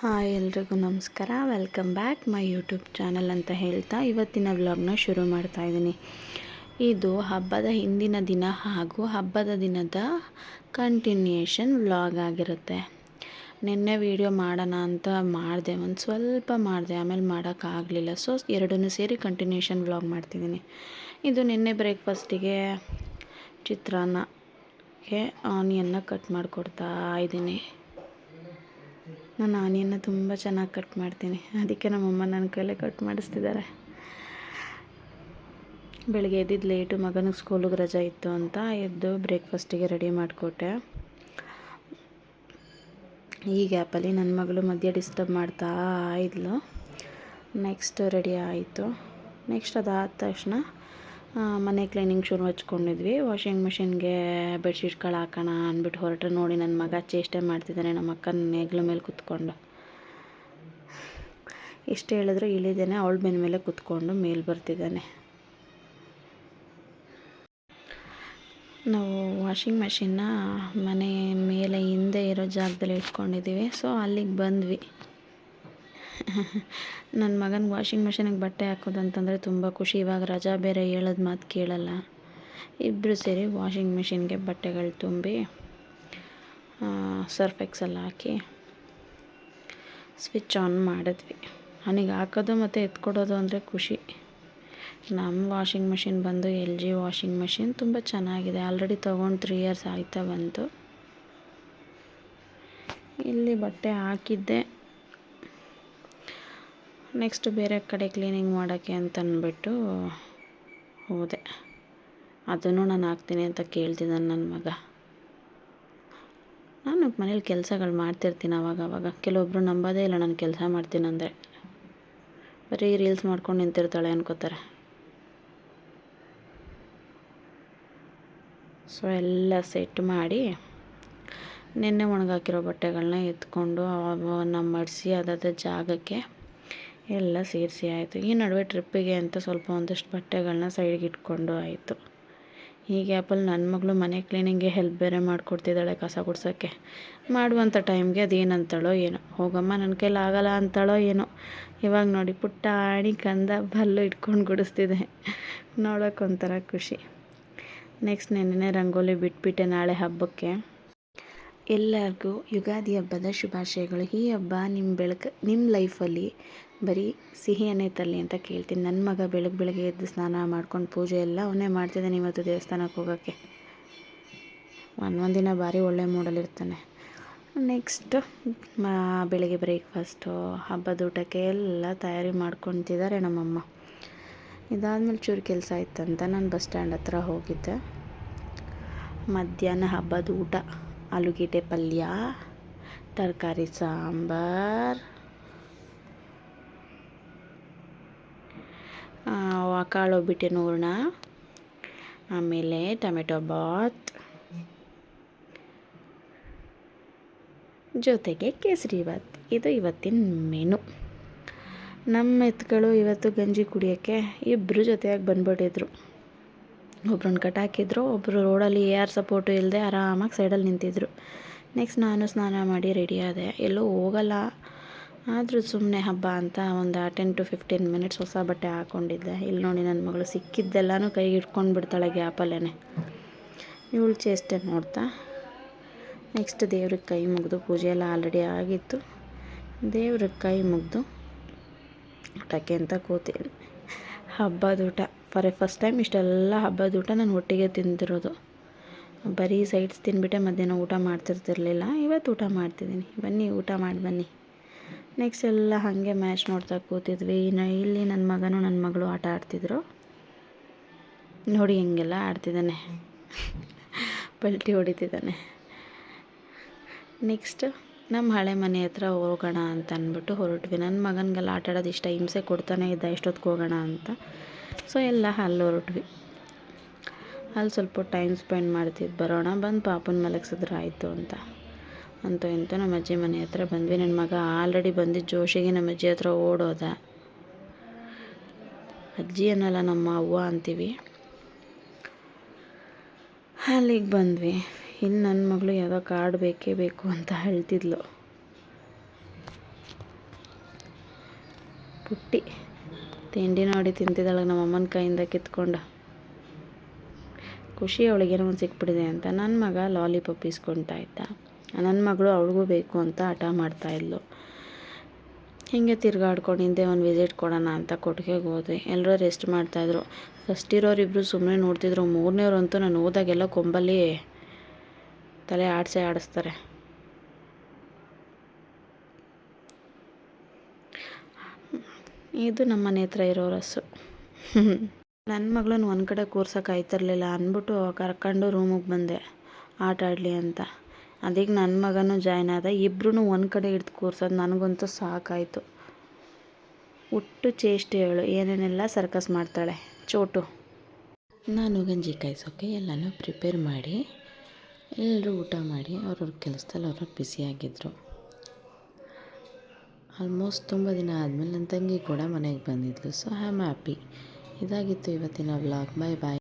Hi ಎಲ್ರಿಗೂ ನಮಸ್ಕಾರ. Welcome back my YouTube channel ಅಂತ ಹೇಳ್ತಾ ಇವತ್ತಿನ ವ್ಲಾಗ್ನ ಶುರು ಮಾಡ್ತಾ ಇದ್ದೀನಿ ಇದು ಹಬ್ಬದ ಹಿಂದಿನ ದಿನ ಹಾಗೂ ಹಬ್ಬದ ದಿನದ ಕಂಟಿನ್ಯೂಯೇಷನ್ ವ್ಲಾಗ್ ಆಗಿರುತ್ತೆ. ನಿನ್ನೆ ವೀಡಿಯೋ ಮಾಡೋಣ ಅಂತ ಮಾಡಿದೆ, ಒಂದು ಸ್ವಲ್ಪ ಮಾಡಿದೆ, ಆಮೇಲೆ ಮಾಡೋಕ್ಕಾಗಲಿಲ್ಲ ಸೊ ಎರಡನ್ನೂ ಸೇರಿ ಕಂಟಿನ್ಯೂಷನ್ ವ್ಲಾಗ್ ಮಾಡ್ತಿದ್ದೀನಿ ಇದು ನಿನ್ನೆ ಬ್ರೇಕ್ಫಾಸ್ಟಿಗೆ ಚಿತ್ರಾನ್ನಕ್ಕೆ ಆನಿಯನ್ನು ಕಟ್ ಮಾಡಿಕೊಡ್ತಾ ಇದ್ದೀನಿ ನಾನು ಆನಿಯನ್ನ ತುಂಬ ಚೆನ್ನಾಗಿ ಕಟ್ ಮಾಡ್ತೀನಿ. ಅದಕ್ಕೆ ನಮ್ಮಮ್ಮ ನನ್ನ ಕೈಲೇ ಕಟ್ ಮಾಡಿಸ್ತಿದ್ದಾರೆ ಬೆಳಗ್ಗೆ ಎದ್ದಿದ್ದು ಲೇಟು ಮಗನಿಗೆ ಸ್ಕೂಲಿಗೆ ರಜೆ ಇತ್ತು ಅಂತ ಎದ್ದು ಬ್ರೇಕ್ಫಾಸ್ಟಿಗೆ ರೆಡಿ ಮಾಡಿಕೊಟ್ಟೆ. ಈ ಗ್ಯಾಪಲ್ಲಿ ನನ್ನ ಮಗಳು ಮಧ್ಯೆ ಡಿಸ್ಟರ್ಬ್ ಮಾಡ್ತಾ ಇದ್ಲು. ನೆಕ್ಸ್ಟ್ ರೆಡಿ ಆಯಿತು. ನೆಕ್ಸ್ಟ್ ಅದಾದ ತಕ್ಷಣ ಮನೆ ಕ್ಲೀನಿಂಗ್ ಶುರು ಹಚ್ಕೊಂಡಿದ್ವಿ. ವಾಷಿಂಗ್ ಮಿಷಿನ್ಗೆ ಬೆಡ್ಶೀಟ್ಗಳು ಹಾಕೋಣ ಅಂದ್ಬಿಟ್ಟು ಹೊರಟ್ರೆ ನೋಡಿ ನನ್ನ ಮಗ ಚೇಷ್ಟೆ ಮಾಡ್ತಿದ್ದಾನೆ ನಮ್ಮ ಅಕ್ಕನ ನೇಗ್ಲ ಮೇಲೆ ಕುತ್ಕೊಂಡು. ಎಷ್ಟು ಹೇಳಿದ್ರು ಇಳಿದೇನೆ, ಅವಳ ಬೆನ್ನ ಮೇಲೆ ಕುತ್ಕೊಂಡು ಮೇಲೆ ಬರ್ತಿದ್ದಾನೆ. ನಾವು ವಾಷಿಂಗ್ ಮೆಷಿನ್ನ ಮನೆ ಮೇಲೆ ಹಿಂದೆ ಇರೋ ಜಾಗದಲ್ಲಿ ಇಟ್ಕೊಂಡಿದ್ದೀವಿ. ಸೊ ಅಲ್ಲಿಗೆ ಬಂದ್ವಿ. ನನ್ನ ಮಗನಿಗೆ ವಾಷಿಂಗ್ ಮೆಷಿನಿಗೆ ಬಟ್ಟೆ ಹಾಕೋದು ಅಂತಂದರೆ ತುಂಬ ಖುಷಿ. ಇವಾಗ ರಜಾ ಬೇರೆ ಹೇಳೋದು ಮಾತು ಕೇಳಲ್ಲ. ಇಬ್ಬರು ಸೇರಿ ವಾಷಿಂಗ್ ಮೆಷಿನ್ಗೆ ಬಟ್ಟೆಗಳು ತುಂಬಿ ಸರ್ಫ್ ಎಕ್ಸೆಲ್ ಹಾಕಿ ಸ್ವಿಚ್ ಆನ್ ಮಾಡಿದ್ವಿ. ನನಗೆ ಹಾಕೋದು ಮತ್ತು ಎತ್ಕೊಡೋದು ಅಂದರೆ ಖುಷಿ. ನಮ್ಮ ವಾಷಿಂಗ್ ಮೆಷಿನ್ ಬಂದು ಎಲ್ ಜಿ ವಾಷಿಂಗ್ ಮೆಷಿನ್ ತುಂಬ ಚೆನ್ನಾಗಿದೆ. ಆಲ್ರೆಡಿ ತೊಗೊಂಡು ತ್ರೀ ಇಯರ್ಸ್ ಆಯ್ತಾ ಬಂತು. ಇಲ್ಲಿ ಬಟ್ಟೆ ಹಾಕಿದ್ದೆ. ನೆಕ್ಸ್ಟ್ ಬೇರೆ ಕಡೆ ಕ್ಲೀನಿಂಗ್ ಮಾಡೋಕ್ಕೆ ಅಂತ ಅಂದ್ಬಿಟ್ಟು ಹೋದೆ. ಅದನ್ನು ನಾನು ಹಾಕ್ತೀನಿ ಅಂತ ಕೇಳ್ತಿದ್ದಾನೆ ನನ್ನ ಮಗ. ನಾನು ಮನೇಲಿ ಕೆಲಸಗಳು ಮಾಡ್ತಿರ್ತೀನಿ ಅವಾಗ ಅವಾಗ. ಕೆಲವೊಬ್ಬರು ನಂಬೋದೇ ಇಲ್ಲ ನಾನು ಕೆಲಸ ಮಾಡ್ತೀನಿ ಅಂದರೆ. ಬರೀ ರೀಲ್ಸ್ ಮಾಡ್ಕೊಂಡು ನಿಂತಿರ್ತಾಳೆ ಅನ್ಕೋತಾರೆ. ಸೊ ಎಲ್ಲ ಸೆಟ್ ಮಾಡಿ ನಿನ್ನೆ ಒಣಗಾಕಿರೋ ಬಟ್ಟೆಗಳನ್ನ ಎತ್ಕೊಂಡು ಅವನ್ನ ಮಡಿಸಿ ಅದಾದ ಜಾಗಕ್ಕೆ ಎಲ್ಲ ಸೇರಿಸಿ ಆಯಿತು. ಈ ನಡುವೆ ಟ್ರಿಪ್ಪಿಗೆ ಅಂತ ಸ್ವಲ್ಪ ಒಂದಷ್ಟು ಬಟ್ಟೆಗಳನ್ನ ಸೈಡ್ಗೆ ಇಟ್ಕೊಂಡು ಆಯಿತು. ಈ ಗ್ಯಾಪಲ್ಲಿ ನನ್ನ ಮಗಳು ಮನೆ ಕ್ಲೀನಿಂಗ್ಗೆ ಹೆಲ್ಪ್ ಬೇರೆ ಮಾಡಿಕೊಡ್ತಿದ್ದಾಳೆ ಕಸ ಗುಡ್ಸೋಕ್ಕೆ. ಮಾಡುವಂಥ ಟೈಮ್ಗೆ ಅದೇನಂತಾಳೋ ಏನೋ. ಹೋಗಮ್ಮ ನನ್ನ ಕೈಲಿ ಆಗಲ್ಲ ಅಂತಾಳೋ ಏನೋ. ಇವಾಗ ನೋಡಿ ಪುಟ್ಟ ಆಣಿ ಕಂದ ಬಲ್ಲು ಇಟ್ಕೊಂಡು ಗುಡಿಸ್ತಿದೆ. ನೋಡೋಕೆ ಒಂಥರ ಖುಷಿ. ನೆಕ್ಸ್ಟ್ ನೆನ್ನೆ ರಂಗೋಲಿ ಬಿಟ್ಬಿಟ್ಟೆ ನಾಳೆ ಹಬ್ಬಕ್ಕೆ. ಎಲ್ಲರಿಗೂ ಯುಗಾದಿ ಹಬ್ಬದ ಶುಭಾಶಯಗಳು. ಈ ಹಬ್ಬ ನಿಮ್ಮ ಬೆಳಕು ನಿಮ್ಮ ಲೈಫಲ್ಲಿ ಬರೀ ಸಿಹಿಯನ್ನೇ ತಲ್ಲಿ ಅಂತ ಕೇಳ್ತೀನಿ. ನನ್ನ ಮಗ ಬೆಳಗ್ಗೆ ಬೆಳಗ್ಗೆ ಎದ್ದು ಸ್ನಾನ ಮಾಡ್ಕೊಂಡು ಪೂಜೆ ಎಲ್ಲ ಅವನೇ ಮಾಡ್ತಿದ್ದಾನೆ ಇವತ್ತು ದೇವಸ್ಥಾನಕ್ಕೆ ಹೋಗೋಕ್ಕೆ. ಒಂದೊಂದಿನ ಭಾರಿ ಒಳ್ಳೆ ಮೂಡಲ್ಲಿರ್ತಾನೆ ನೆಕ್ಸ್ಟ್ ಬೆಳಗ್ಗೆ ಬ್ರೇಕ್ಫಾಸ್ಟು ಹಬ್ಬದ ಊಟಕ್ಕೆ ಎಲ್ಲ ತಯಾರಿ ಮಾಡ್ಕೊತಿದ್ದಾರೆ ನಮ್ಮಮ್ಮ. ಇದಾದಮೇಲೆ ಚೂರು ಕೆಲಸ ಇತ್ತಂತ ನಾನು ಬಸ್ ಸ್ಟ್ಯಾಂಡ್ ಹತ್ರ ಹೋಗಿದ್ದೆ. ಮಧ್ಯಾಹ್ನ ಹಬ್ಬದ ಊಟ, ಆಲೂಗೆಡ್ಡೆ ಪಲ್ಯ, ತರಕಾರಿ ಸಾಂಬಾರು ಕಾಳು ಒಬ್ಬಟ್ಟಿನ ಹೂರ್ಣ ಆಮೇಲೆ ಟೊಮೆಟೊ ಬಾತ್. ಜೊತೆಗೆ ಕೇಸರಿ ಬಾತ್. ಇದು ಇವತ್ತಿನ ಮೆನು ನಮ್ಮ ಎತ್ತುಗಳು ಇವತ್ತು ಗಂಜಿ ಕುಡಿಯೋಕ್ಕೆ ಇಬ್ಬರು ಜೊತೆಯಾಗಿ ಬಂದ್ಬಿಟ್ಟಿದ್ರು. ಒಬ್ರನ್ನ ಕಟ್ಟಾಕಿದ್ರು ಒಬ್ಬರು ರೋಡಲ್ಲಿ ಯಾರು ಸಪೋರ್ಟು ಇಲ್ಲದೆ ಆರಾಮಾಗಿ ಸೈಡಲ್ಲಿ ನಿಂತಿದ್ರು. ನೆಕ್ಸ್ಟ್ ನಾನು ಸ್ನಾನ ಮಾಡಿ ರೆಡಿ ಆದೆ. ಎಲ್ಲೂ ಹೋಗಲ್ಲ. ಆದರೂ ಸುಮ್ಮನೆ ಹಬ್ಬ ಅಂತ ಒಂದು ಟೆನ್ ಟು ಫಿಫ್ಟೀನ್ ಮಿನಿಟ್ಸ್ ಹೊಸ ಬಟ್ಟೆ ಹಾಕ್ಕೊಂಡಿದ್ದೆ ಇಲ್ಲಿ ನೋಡಿ ನನ್ನ ಮಗಳು ಸಿಕ್ಕಿದ್ದೆಲ್ಲನೂ ಕೈಗೆ ಇಟ್ಕೊಂಡು ಬಿಡ್ತಾಳೆ ಗ್ಯಾಪಲ್ಲೇ ಇವಳು ಚೇಷ್ಟೆ ನೋಡ್ತಾ ನೆಕ್ಸ್ಟ್ ದೇವ್ರಿಗೆ ಕೈ ಮುಗಿದು ಪೂಜೆ ಎಲ್ಲ ಆಲ್ರೆಡಿ ಆಗಿತ್ತು. ದೇವ್ರಿಗೆ ಕೈ ಮುಗಿದು ಊಟಕ್ಕೆ ಅಂತ ಕೂತೀನಿ ಹಬ್ಬದ ಊಟ ಫಾರ್ ಎ ಫಸ್ಟ್ ಟೈಮ್ ಇಷ್ಟೆಲ್ಲ ಹಬ್ಬದ ಊಟ ನಾನು ಒಟ್ಟಿಗೆ ತಿಂದಿರೋದು. ಬರೀ ಸೈಡ್ಸ್ ತಿನ್ಬಿಟ್ಟೆ ಮಧ್ಯಾಹ್ನ ಊಟ ಮಾಡ್ತಿರ್ತಿರ್ಲಿಲ್ಲ, ಇವತ್ತು ಊಟ ಮಾಡ್ತಿದ್ದೀನಿ. ಬನ್ನಿ, ಊಟ ಮಾಡಿ ಬನ್ನಿ. ನೆಕ್ಸ್ಟ್ ಎಲ್ಲ ಹಾಗೆ ಮ್ಯಾಚ್ ನೋಡ್ತಾ ಕೂತಿದ್ವಿ. ಇನ್ನು ಇಲ್ಲಿ ನನ್ನ ಮಗನೂ ನನ್ನ ಮಗಳು ಆಟ ಆಡ್ತಿದ್ರು. ನೋಡಿ ಹೆಂಗೆಲ್ಲ ಆಡ್ತಿದ್ದಾನೆ. ಪಲ್ಟಿ ಹೊಡಿತಿದ್ದಾನೆ. ನೆಕ್ಸ್ಟ್ ನಮ್ಮ ಹಳೆ ಮನೆ ಹತ್ರ ಹೋಗೋಣ ಅಂತ ಅಂದ್ಬಿಟ್ಟು ಹೊರಟ್ವಿ. ನನ್ನ ಮಗನಿಗೆಲ್ಲ ಆಟ ಆಡೋದು ಇಷ್ಟ, ಹಿಂಸೆ ಕೊಡ್ತಾನೆ ಇದ್ದ ಎಷ್ಟೊತ್ತಿಗೆ ಹೋಗೋಣ ಅಂತ. ಸೊ ಎಲ್ಲ ಅಲ್ಲಿ ಹೊರಟ್ವಿ. ಅಲ್ಲಿ ಸ್ವಲ್ಪ ಟೈಮ್ ಸ್ಪೆಂಡ್ ಮಾಡ್ತಿದ್ದು ಬರೋಣ. ಬಂದು ಪಾಪನ ಮಲಗಿಸಿದ್ರೆ ಆಯಿತು ಅಂತ. ಅಂತೂ ಇಂತ ನಮ್ಮ ಅಜ್ಜಿ ಮನೆ ಹತ್ರ ಬಂದ್ವಿ. ನನ್ನ ಮಗ ಆಲ್ರೆಡಿ ಬಂದು ಜೋಶಿಗೆ ನಮ್ಮ ಅಜ್ಜಿ ಹತ್ರ ಓಡೋದ. ಅಜ್ಜಿ ಅನ್ನಲ್ಲ ನಮ್ಮ ಅವ್ವ ಅಂತೀವಿ. ಅಲ್ಲಿಗೆ ಬಂದ್ವಿ. ಇನ್ನು ನನ್ನ ಮಗಳು ಯಾವುದೋ ಕಾರ್ಡ್ ಬೇಕೇ ಬೇಕು ಅಂತ ಹೇಳ್ತಿದ್ಲು. ಪುಟ್ಟಿ ತಿಂಡಿ ನೋಡಿ ತಿಂತಿದ್ದಾಳೆ. ನಮ್ಮ ಅಮ್ಮನ ಕೈಯಿಂದ ಕಿತ್ಕೊಂಡು. ಖುಷಿ ಅವಳಿಗೇನೋ ಒಂದು ಸಿಕ್ಬಿಟ್ಟಿದೆ ಅಂತ. ನನ್ನ ಮಗ ಲಾಲಿಪಾಪ್ ಇಸ್ಕೊಳ್ತಾ ಇದ್ದ. ನನ್ನ ಮಗಳು ಅವಳಿಗೂ ಬೇಕು ಅಂತ ಹಠ ಮಾಡ್ತಾಯಿದ್ಲು ಹೀಗೆ ತಿರ್ಗಾಡ್ಕೊಂಡು ಹಿಂದೆ ಒಂದು ವಿಸಿಟ್ ಕೊಡೋಣ ಅಂತ ಕೊಟ್ಟಿಗೆಗೆ ಹೋದ್ವಿ ಎಲ್ಲರೂ ರೆಸ್ಟ್ ಮಾಡ್ತಾಯಿದ್ರು ಫಸ್ಟ್ ಇರೋರಿಬ್ಬರು ಸುಮ್ಮನೆ ನೋಡ್ತಿದ್ರು. ಮೂರನೇವ್ರಂತೂ ನಾನು ಹೋದಾಗೆಲ್ಲ ಕೊಂಬಲ್ಲಿ ತಲೆ ಆಡಿಸೇ ಆಡಿಸ್ತಾರೆ. ಇದು ನಮ್ಮ ಮನೆ ಹತ್ರ ಇರೋ ರಸ್ಸು. ನನ್ನ ಮಗಳನ್ನ ಒಂದು ಕಡೆ ಕೂರ್ಸೋಕೆ ಆಯ್ತಿರ್ಲಿಲ್ಲ ಅಂದ್ಬಿಟ್ಟು ಕರ್ಕೊಂಡು ರೂಮಿಗೆ ಬಂದೆ. ಆಟ ಆಡಲಿ ಅಂತ. ಅದಕ್ಕೆ ನನ್ನ ಮಗನೂ ಜಾಯ್ನ್ ಆದ. ಇಬ್ಬರೂ ಒಂದು ಕಡೆ ಹಿಡ್ದು ಕೂರ್ಸೋದು ನನಗಂತೂ ಸಾಕಾಯಿತು. ಚೇಷ್ಟೆ ಹೇಳು ಏನೇನೆಲ್ಲ ಸರ್ಕಸ್ ಮಾಡ್ತಾಳೆ. ಚೋಟು. ನಾನು ಗಂಜಿ ಕಾಯಿಸೋಕೆ ಎಲ್ಲನೂ ಪ್ರಿಪೇರ್ ಮಾಡಿ, ಎಲ್ಲರೂ ಊಟ ಮಾಡಿ, ಅವ್ರವ್ರ ಕೆಲಸದಲ್ಲಿ ಅವ್ರವ್ರು ಬಿಸಿಯಾಗಿದ್ದರು ಆಲ್ಮೋಸ್ಟ್ ತುಂಬ ದಿನ ಆದಮೇಲೆ ನನ್ನ ತಂಗಿ ಕೂಡ ಮನೆಗೆ ಬಂದಿದ್ಲು. ಸೊ ಐ ಆಮ್ ಹ್ಯಾಪಿ ಇದಾಗಿತ್ತು ಇವತ್ತಿನ ವ್ಲಾಗ್ ಬಾಯ್ ಬಾಯ್